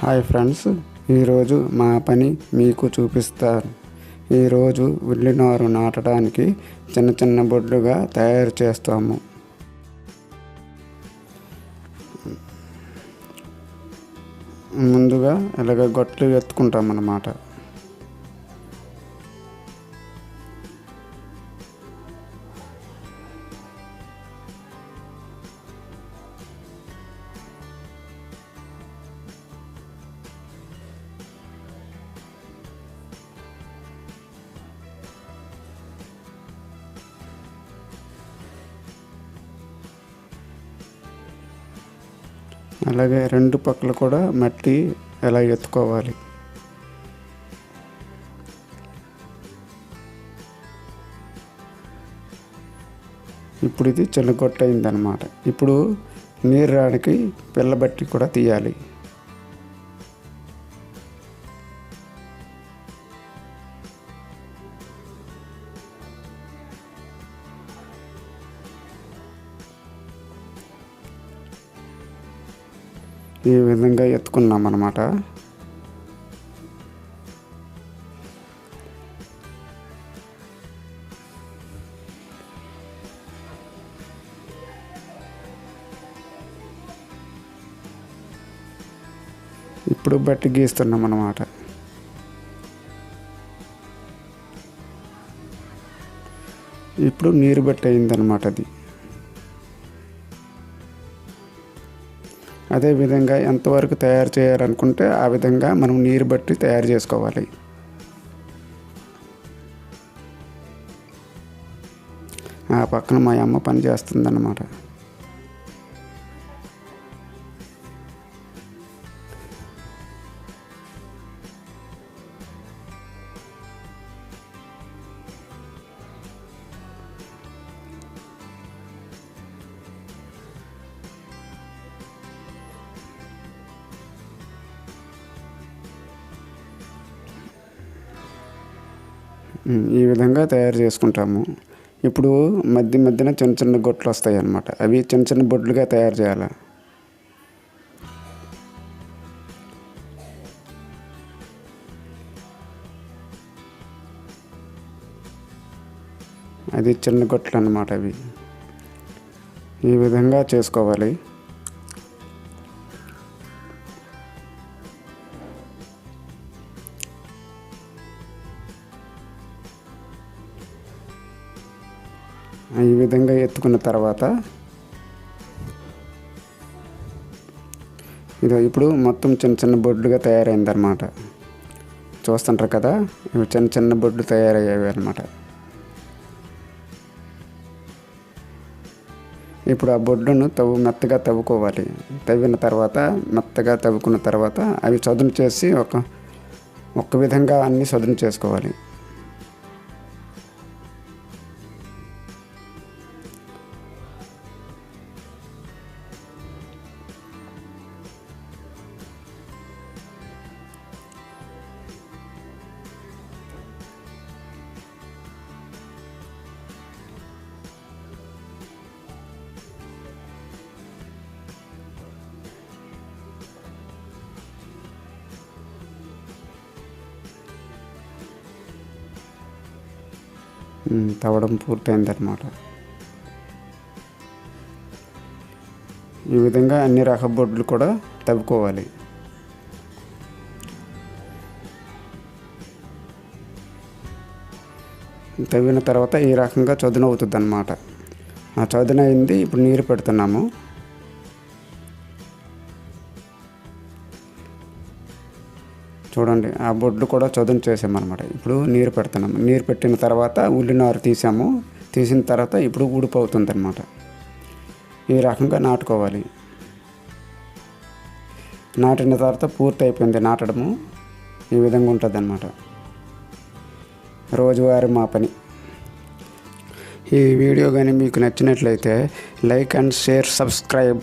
Hi friends ఈరోజు మా పని మీకు చూపిస్తారు. ఈరోజు ఉల్లినారు నాటడానికి చిన్న చిన్న బొడ్లుగా తయారు చేస్తాము. ముందుగా ఇలాగ గొట్లు ఎత్తుకుంటాం అన్నమాట అలాగే రెండు పక్కల కూడా మట్టి ఎలా ఎత్తుకోవాలి. ఇప్పుడు ఇది చిన్నగొట్ట అయిందనమాట ఇప్పుడు నీరు రానికి పిల్లబట్టి కూడా తీయాలి. ఈ విధంగా ఎత్తుకున్నాం అన్నమాట. ఇప్పుడు బట్టి గీస్తున్నాం అన్నమాట. ఇప్పుడు నీరు బట్టి అయిందనమాట అది. అదే విధంగా ఎంతవరకు తయారు చేయాలనుకుంటే ఆ విధంగా మనం నీరు బట్టి తయారు చేసుకోవాలి. ఆ పక్కన మా అమ్మ పని చేస్తుందన్నమాట ఈ విధంగా తయారు చేసుకుంటాము. ఇప్పుడు మధ్య మధ్యన చిన్న చిన్న గొట్లు వస్తాయి అన్నమాట అవి చిన్న చిన్న బొడ్లుగా తయారు చేయాలి? అది చిన్న గొట్లు అన్నమాట అవి. ఈ విధంగా చేసుకోవాలి. ఈ విధంగా ఎత్తుకున్న తర్వాత ఇది ఇప్పుడు మొత్తం చిన్న చిన్న బొడ్లుగా తయారైందనమాట చూస్తుంటారు కదా ఇవి చిన్న చిన్న బొడ్లు తయారయ్యేవి అనమాట ఇప్పుడు ఆ బొడ్డును తవ్వు మెత్తగా తవ్వుకోవాలి. తవ్విన తర్వాత మెత్తగా తవ్వుకున్న తర్వాత అవి చదును చేసి ఒక ఒక విధంగా అన్ని చదును చేసుకోవాలి. తవ్వడం పూర్తయిందనమాట ఈ విధంగా అన్ని రక బొడ్లు కూడా తవ్వుకోవాలి. తవ్విన తర్వాత ఈ రకంగా చదును అవుతుంది అన్నమాట ఆ చదును అయింది ఇప్పుడు నీరు పెడుతున్నాము. చూడండి ఆ బొడ్లు కూడా చదును చేసామన్నమాట. ఇప్పుడు నీరు పెడుతున్నాము. నీరు పెట్టిన తర్వాత ఉల్లినారు తీసాము. తీసిన తర్వాత ఇప్పుడు ఊడిపోతుంది అనమాట ఈ రకంగా నాటుకోవాలి. నాటిన తర్వాత పూర్తి అయిపోయింది నాటడము. ఈ విధంగా ఉంటుంది అనమాట రోజువారీ మా పని. ఈ వీడియో కానీ మీకు నచ్చినట్లయితే లైక్ అండ్ షేర్ సబ్స్క్రైబ్.